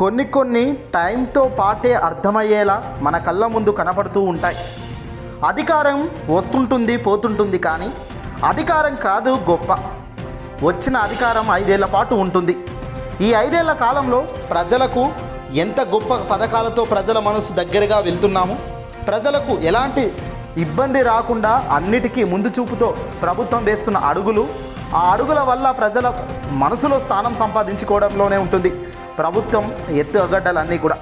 కొన్ని కొన్ని టైంతో పాటే అర్థమయ్యేలా మన కళ్ళ ముందు కనపడుతూ ఉంటాయి. అధికారం వస్తుంటుంది పోతుంటుంది కానీ అధికారం కాదు గొప్ప. వచ్చిన అధికారం ఐదేళ్ళ పాటు ఉంటుంది. ఈ ఐదేళ్ళ కాలంలో ప్రజలకు ఎంత గొప్ప పథకాలతో ప్రజల మనసు దగ్గరగా వెళ్తున్నాము ప్రజలకు ఎలాంటి ఇబ్బంది రాకుండా అన్నిటికీ ముందు చూపుతో ప్రభుత్వం వేస్తున్న అడుగులు ఆ అడుగుల వల్ల ప్రజల మనసులో స్థానం సంపాదించుకోవడంలోనే ఉంటుంది. ప్రభుత్వం ఎత్తు అగడ్డలన్నీ కూడా.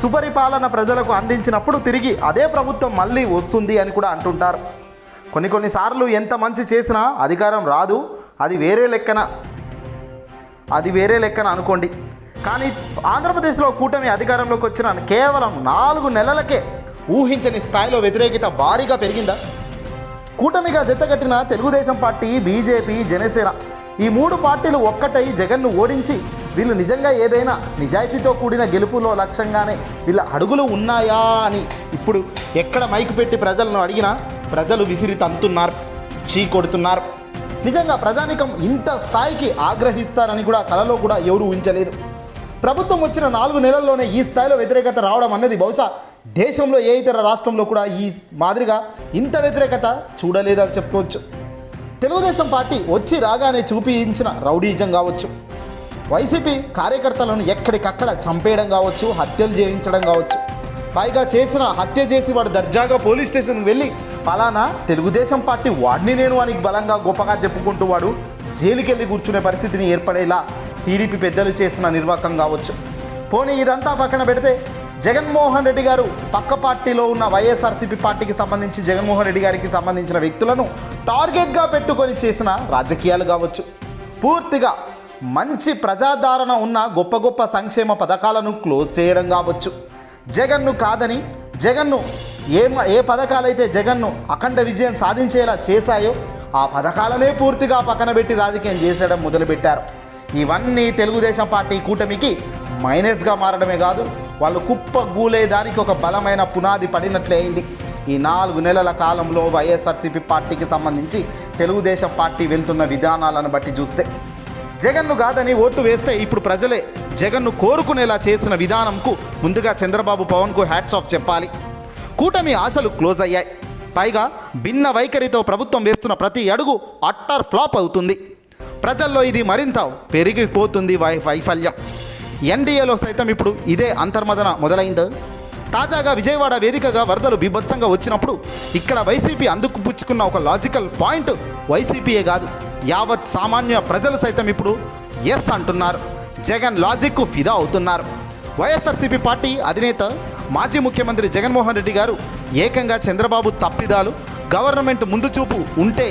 సుపరిపాలన ప్రజలకు అందించినప్పుడు తిరిగి అదే ప్రభుత్వం మళ్ళీ వస్తుంది అని కూడా అంటుంటారు. కొన్ని కొన్నిసార్లు ఎంత మంచి చేసినా అధికారం రాదు అది వేరే లెక్కన అది వేరే లెక్కన అనుకోండి. కానీ ఆంధ్రప్రదేశ్లో కూటమి అధికారంలోకి వచ్చిన కేవలం నాలుగు నెలలకే ఊహించని స్థాయిలో వ్యతిరేకత భారీగా పెరిగిందా? కూటమిగా జతగట్టిన తెలుగుదేశం పార్టీ బీజేపీ జనసేన ఈ మూడు పార్టీలు ఒక్కటై జగన్ను ఓడించి వీళ్ళు నిజంగా ఏదైనా నిజాయితీతో కూడిన గెలుపులో లక్ష్యంగానే వీళ్ళ అడుగులు ఉన్నాయా అని ఇప్పుడు ఎక్కడ మైకు పెట్టి ప్రజలను అడిగినా ప్రజలు విసిరి తంతున్నారు చీ కొడుతున్నారు. నిజంగా ప్రజానికం ఇంత స్థాయికి ఆగ్రహిస్తారని కూడా కలలో కూడా ఎవరు ఊహించలేదు. ప్రభుత్వం వచ్చిన నాలుగు నెలల్లోనే ఈ స్థాయిలో వ్యతిరేకత రావడం అన్నది బహుశా దేశంలో ఏ ఇతర రాష్ట్రంలో కూడా ఈ మాదిరిగా ఇంత వ్యతిరేకత చూడలేదని చెప్పుకోవచ్చు తెలుగుదేశం పార్టీ వచ్చి రాగానే చూపించిన రౌడీజం కావచ్చు. వైసీపీ కార్యకర్తలను ఎక్కడికక్కడ చంపేయడం కావచ్చు హత్యలు చేయించడం కావచ్చు. పైగా చేసిన హత్య చేసి వాడు దర్జాగా పోలీస్ స్టేషన్కి వెళ్ళి పలానా తెలుగుదేశం పార్టీ వాడిని నేను అని బలంగా గొప్పగా చెప్పుకుంటూ వాడు జైలుకి వెళ్ళి కూర్చునే పరిస్థితిని ఏర్పడేలా టీడీపీ పెద్దలు చేసిన నిర్వాకం కావచ్చు. పోనీ ఇదంతా పక్కన పెడితే జగన్మోహన్ రెడ్డి గారు పక్క పార్టీలో ఉన్న వైఎస్ఆర్సీపీ పార్టీకి సంబంధించి జగన్మోహన్ రెడ్డి గారికి సంబంధించిన వ్యక్తులను టార్గెట్గా పెట్టుకొని చేసిన రాజకీయాలు కావచ్చు. పూర్తిగా మంచి ప్రజాదరణ ఉన్న గొప్ప గొప్ప సంక్షేమ పథకాలను క్లోజ్ చేయడం కావచ్చు. జగన్ను కాదని జగన్ను ఏ ఏ పథకాలైతే జగన్ను అఖండ విజయం సాధించేలా చేశాయో ఆ పథకాలనే పూర్తిగా పక్కన పెట్టి రాజకీయం చేసేయడం మొదలుపెట్టారు. ఇవన్నీ తెలుగుదేశం పార్టీ కూటమికి మైనస్గా మారడమే కాదు వాళ్ళు కుప్ప గూలేదానికి ఒక బలమైన పునాది పడినట్లే అయింది. ఈ నాలుగు నెలల కాలంలో వైఎస్ఆర్సీపీ పార్టీకి సంబంధించి తెలుగుదేశం పార్టీ వెళ్తున్న విధానాలను బట్టి చూస్తే జగన్ను కాదని ఓటు వేస్తే ఇప్పుడు ప్రజలే జగన్ను కోరుకునేలా చేసిన విధానంకు ముందుగా చంద్రబాబు పవన్కు హ్యాట్స్ ఆఫ్ చెప్పాలి. కూటమి ఆశలు క్లోజ్ అయ్యాయి. పైగా భిన్న వైఖరితో ప్రభుత్వం వేస్తున్న ప్రతి అడుగు అట్టర్ ఫ్లాప్ అవుతుంది. ప్రజల్లో ఇది మరింత పెరిగిపోతుంది వై వైఫల్యం. ఎన్డీఏలో సైతం ఇప్పుడు ఇదే అంతర్మదన మొదలైందో. తాజాగా విజయవాడ వేదికగా వరదలు బీభత్సంగా వచ్చినప్పుడు ఇక్కడ వైసీపీ అందుకు పుచ్చుకున్న ఒక లాజికల్ పాయింట్ వైసీపీయే కాదు. యావత్ సామాన్య ప్రజలు సైతం ఇప్పుడు ఎస్ అంటున్నారు. జగన్ లాజిక్కు ఫిదా అవుతున్నారు. వైఎస్ఆర్సీపీ పార్టీ అధినేత మాజీ ముఖ్యమంత్రి జగన్మోహన్ రెడ్డి గారు ఏకంగా చంద్రబాబు తప్పిదాలు గవర్నమెంట్ ముందు చూపు ఉంటే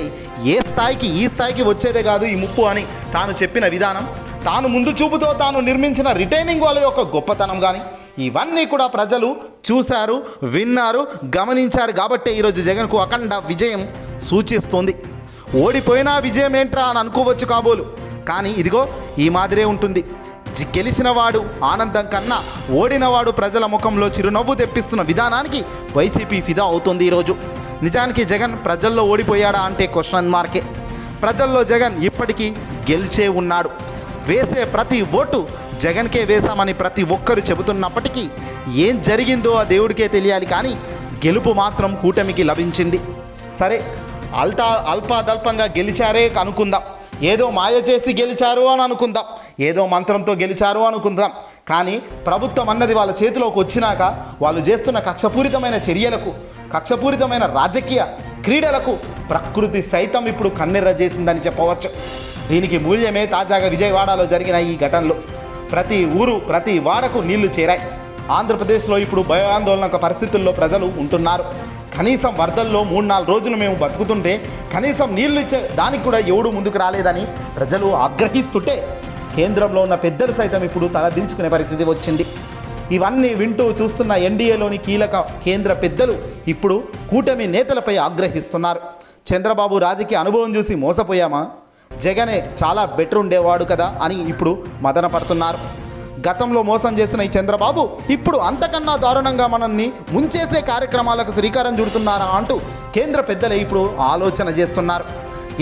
ఏ స్థాయికి ఈ స్థాయికి వచ్చేదే కాదు ఈ ముప్పు అని తాను చెప్పిన విధానం. తాను ముందు చూపుతో తాను నిర్మించిన రిటైనింగ్ వాళ్ళ యొక్క గొప్పతనం కానీ ఇవన్నీ కూడా ప్రజలు చూశారు విన్నారు గమనించారు కాబట్టే ఈరోజు జగన్కు అఖండ విజయం సూచిస్తుంది. ఓడిపోయినా విజయం ఏంట్రా అని అనుకోవచ్చు కాబోలు. కానీ ఇదిగో ఈ మాదిరే ఉంటుంది. గెలిచినవాడు ఆనందం కన్నా ఓడినవాడు ప్రజల ముఖంలో చిరునవ్వు తెప్పిస్తున్న విధానానికి వైసీపీ ఫిదా అవుతుంది ఈరోజు. నిజానికి జగన్ ప్రజల్లో ఓడిపోయాడా అంటే క్వశ్చన్ మార్కే. ప్రజల్లో జగన్ ఇప్పటికీ గెలిచే ఉన్నాడు. వేసే ప్రతి ఓటు జగన్కే వేశామని ప్రతి ఒక్కరు చెబుతున్నప్పటికీ ఏం జరిగిందో ఆ దేవుడికే తెలియాలి కానీ గెలుపు మాత్రం కూటమికి లభించింది. సరే అల్తా అల్పాదల్పంగా గెలిచారే అనుకుందాం ఏదో మాయ చేసి గెలిచారు అని అనుకుందాం. ఏదో మంత్రంతో గెలిచారు అనుకుందాం. కానీ ప్రభుత్వం అన్నది వాళ్ళ చేతిలోకి వచ్చినాక వాళ్ళు చేస్తున్న కక్షపూరితమైన చర్యలకు కక్షపూరితమైన రాజకీయ క్రీడలకు ప్రకృతి సైతం ఇప్పుడు కన్నెర్ర చేసిందని చెప్పవచ్చు. దీనికి మూల్యమే తాజాగా విజయవాడలో జరిగిన ఈ ఘటనలు. ప్రతి ఊరు ప్రతి వాడకు నీళ్ళు చేరాయి. ఆంధ్రప్రదేశ్లో ఇప్పుడు భయాందోళన పరిస్థితుల్లో ప్రజలు ఉంటున్నారు. కనీసం వరదల్లో మూడు నాలుగు రోజులు మేము బతుకుతుంటే కనీసం నీళ్ళు ఇచ్చే దానికి కూడా ఎవడు ముందుకు రాలేదని ప్రజలు ఆగ్రహిస్తుంటే కేంద్రంలో ఉన్న పెద్దలు సైతం ఇప్పుడు తలదించుకునే పరిస్థితి వచ్చింది. ఇవన్నీ వింటూ చూస్తున్న ఎన్డీఏలోని కీలక కేంద్ర పెద్దలు ఇప్పుడు కూటమి నేతలపై ఆగ్రహిస్తున్నారు. చంద్రబాబు రాజకీయ అనుభవం చూసి మోసపోయామా? జగనే చాలా బెటర్ ఉండేవాడు కదా అని ఇప్పుడు మదన పడుతున్నారు. గతంలో మోసం చేసిన ఈ చంద్రబాబు ఇప్పుడు అంతకన్నా దారుణంగా మనల్ని ముంచేసే కార్యక్రమాలకు శ్రీకారం చుడుతున్నారా అంటూ కేంద్ర పెద్దలే ఇప్పుడు ఆలోచన చేస్తున్నారు.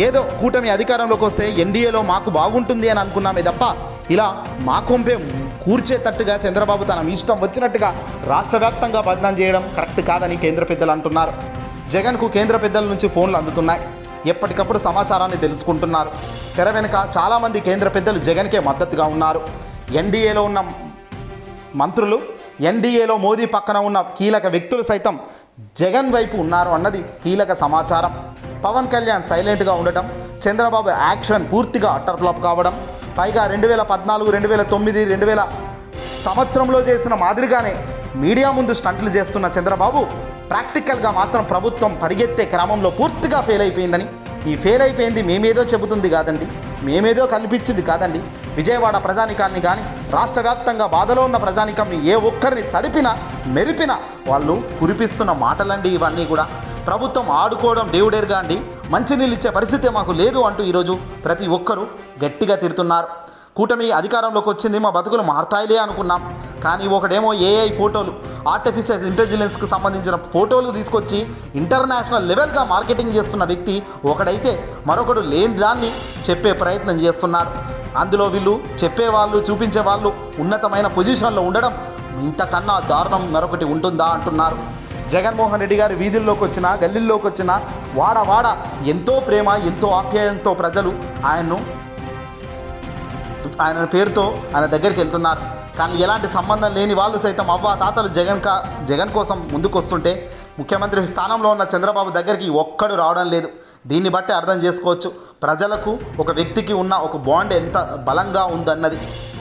ఏదో కూటమి అధికారంలోకి వస్తే ఎన్డీఏలో మాకు బాగుంటుంది అని అనుకున్నామే తప్ప ఇలా మా కొంపే కూర్చేటట్టుగా చంద్రబాబు తన ఇష్టం వచ్చినట్టుగా రాష్ట్ర వ్యాప్తంగా బదనాం చేయడం కరెక్ట్ కాదని కేంద్ర పెద్దలు అంటున్నారు. జగన్కు కేంద్ర పెద్దల నుంచి ఫోన్లు అందుతున్నాయి. ఎప్పటికప్పుడు సమాచారాన్ని తెలుసుకుంటున్నారు. తెర వెనుక చాలామంది కేంద్ర పెద్దలు జగన్కే మద్దతుగా ఉన్నారు. ఎన్డీఏలో ఉన్న మంత్రులు ఎన్డీఏలో మోదీ పక్కన ఉన్న కీలక వ్యక్తులు సైతం జగన్ వైపు ఉన్నారు అన్నది కీలక సమాచారం. పవన్ కళ్యాణ్ సైలెంట్గా ఉండటం చంద్రబాబు యాక్షన్ పూర్తిగా అట్టర్ ఫ్లాప్ కావడం పైగా రెండు వేల పద్నాలుగు రెండు వేల తొమ్మిది రెండు వేల సంవత్సరంలో చేసిన మాదిరిగానే మీడియా ముందు స్టంట్లు చేస్తున్న చంద్రబాబు ప్రాక్టికల్గా మాత్రం ప్రభుత్వం పరిగెత్తే క్రమంలో పూర్తిగా ఫెయిల్ అయిపోయిందని. ఈ ఫెయిల్ అయిపోయింది మేమేదో చెబుతుంది కాదండి మేమేదో కల్పించింది కాదండి విజయవాడ ప్రజానికాన్ని కానీ రాష్ట్ర వ్యాప్తంగా బాధలో ఉన్న ప్రజానికాన్ని ఏ ఒక్కరిని తడిపినా మెరిపినా వాళ్ళు కురిపిస్తున్న మాటలండి ఇవన్నీ కూడా. ప్రభుత్వం ఆడుకోవడం దేవుడేరుగా అండి. మంచినీళ్ళు ఇచ్చే పరిస్థితి మాకు లేదు అంటూ ఈరోజు ప్రతి ఒక్కరూ గట్టిగా తిడుతున్నారు. కూటమి అధికారంలోకి వచ్చింది మా బతుకులు మారతాయిలే అనుకున్నాం. కానీ ఒకడేమో ఏఐ ఫోటోలు ఆర్టిఫిషియల్ ఇంటెలిజెన్స్కి సంబంధించిన ఫోటోలు తీసుకొచ్చి ఇంటర్నేషనల్ లెవెల్గా మార్కెటింగ్ చేస్తున్న వ్యక్తి ఒకడైతే మరొకడు లేని దాన్ని చెప్పే ప్రయత్నం చేస్తున్నాడు. అందులో వీళ్ళు చెప్పేవాళ్ళు చూపించే వాళ్ళు ఉన్నతమైన పొజిషన్లో ఉండడం ఇంతకన్నా దారుణం మరొకటి ఉంటుందా అంటున్నారు. జగన్మోహన్ రెడ్డి గారి వీధుల్లోకి వచ్చిన గల్లీల్లోకి వచ్చిన వాడ వాడ ఎంతో ప్రేమ ఎంతో ఆప్యాయంతో ప్రజలు ఆయన్ను ఆయన పేరుతో ఆయన దగ్గరికి వెళ్తున్నారు. కానీ ఎలాంటి సంబంధం లేని వాళ్ళు సైతం అవ్వ తాతలు జగన్ కా జగన్ కోసం ముందుకొస్తుంటే ముఖ్యమంత్రి స్థానంలో ఉన్న చంద్రబాబు దగ్గరికి ఒక్కడు రావడం లేదు. దీన్ని బట్టి అర్థం చేసుకోవచ్చు. ప్రజలకు ఒక వ్యక్తికి ఉన్న ఒక బాండ్ ఎంత బలంగా ఉందన్నది.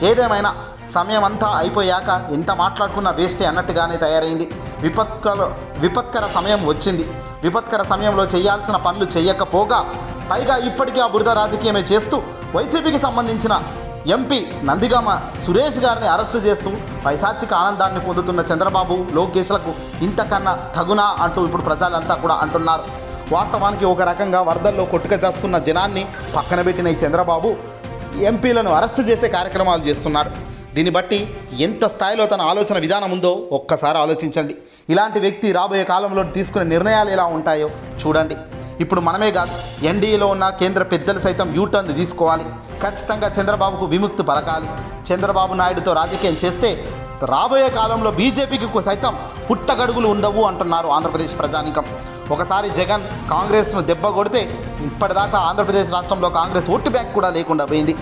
ఏదేమైనా సమయం అంతా అయిపోయాక ఎంత మాట్లాడుకున్నా వేస్టే అన్నట్టుగానే తయారైంది. విపత్కర విపత్కర సమయం వచ్చింది. విపత్కర సమయంలో చేయాల్సిన పనులు చేయకపోగా పైగా ఇప్పటికీ ఆ బురద రాజకీయమే చేస్తూ వైసీపీకి సంబంధించిన ఎంపీ నందిగామ సురేష్ గారిని అరెస్టు చేస్తూ పైశాచిక ఆనందాన్ని పొందుతున్న చంద్రబాబు లోకేష్లకు ఇంతకన్నా తగునా అంటూ ఇప్పుడు ప్రజలంతా కూడా అంటున్నారు. వాస్తవానికి ఒక రకంగా వరదల్లో కొట్టుక చేస్తున్న జనాన్ని పక్కన పెట్టిన ఈ చంద్రబాబు ఎంపీలను అరెస్టు చేసే కార్యక్రమాలు చేస్తున్నాడు దీన్ని బట్టి ఎంత స్థాయిలో తన ఆలోచన విధానం ఉందో ఒక్కసారి ఆలోచించండి. ఇలాంటి వ్యక్తి రాబోయే కాలంలో తీసుకునే నిర్ణయాలు ఎలా ఉంటాయో చూడండి. ఇప్పుడు మనమే కాదు ఎన్డీఏలో ఉన్న కేంద్ర పెద్దలు సైతం యూటర్న్ తీసుకోవాలి. ఖచ్చితంగా చంద్రబాబుకు విముక్తి పలకాలి. చంద్రబాబు నాయుడుతో రాజకీయం చేస్తే రాబోయే కాలంలో బీజేపీకి సైతం పుట్టగడుగులు ఉండవు అంటున్నారు ఆంధ్రప్రదేశ్ ప్రజానికం. ఒకసారి జగన్ కాంగ్రెస్ను దెబ్బ కొడితే ఇప్పటిదాకా ఆంధ్రప్రదేశ్ రాష్ట్రంలో కాంగ్రెస్ ఓటు బ్యాక్ కూడా లేకుండా పోయింది.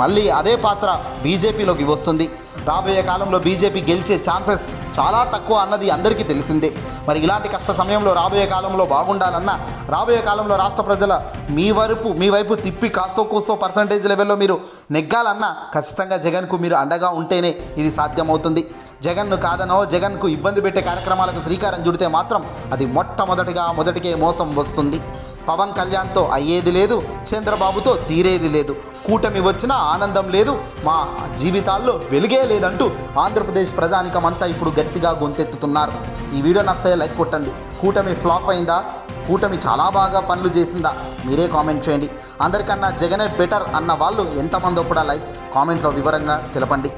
మళ్ళీ అదే పాత్ర బీజేపీలోకి వస్తుంది. రాబోయే కాలంలో బీజేపీ గెలిచే ఛాన్సెస్ చాలా తక్కువ అన్నది అందరికీ తెలిసిందే. మరి ఇలాంటి కష్ట సమయంలో రాబోయే కాలంలో బాగుండాలన్నా రాబోయే కాలంలో రాష్ట్ర ప్రజల మీ వైపు మీ వైపు తిప్పి కాస్తో కూస్తో పర్సంటేజ్ లెవెల్లో మీరు నెగ్గాలన్నా ఖచ్చితంగా జగన్కు మీరు అండగా ఉంటేనే ఇది సాధ్యమవుతుంది. జగన్ను కాదనో జగన్కు ఇబ్బంది పెట్టే కార్యక్రమాలకు శ్రీకారం చుడితే మాత్రం అది మొట్టమొదటిగా మొదటికే మోసం వస్తుంది. పవన్ కళ్యాణ్తో అయ్యేది లేదు చంద్రబాబుతో తీరేది లేదు. కూటమి వచ్చినా ఆనందం లేదు మా జీవితాల్లో వెలుగే లేదంటూ ఆంధ్రప్రదేశ్ ప్రజానికమంతా ఇప్పుడు గట్టిగా గొంతెత్తుతున్నారు. ఈ వీడియో నచ్చే లైక్ కొట్టండి. కూటమి ఫ్లాప్ అయిందా? కూటమి చాలా బాగా పనులు చేసిందా? మీరే కామెంట్ చేయండి. అందరికన్నా జగనే బెటర్ అన్న వాళ్ళు ఎంతమందో కూడా లైక్ కామెంట్లో వివరంగా తెలపండి.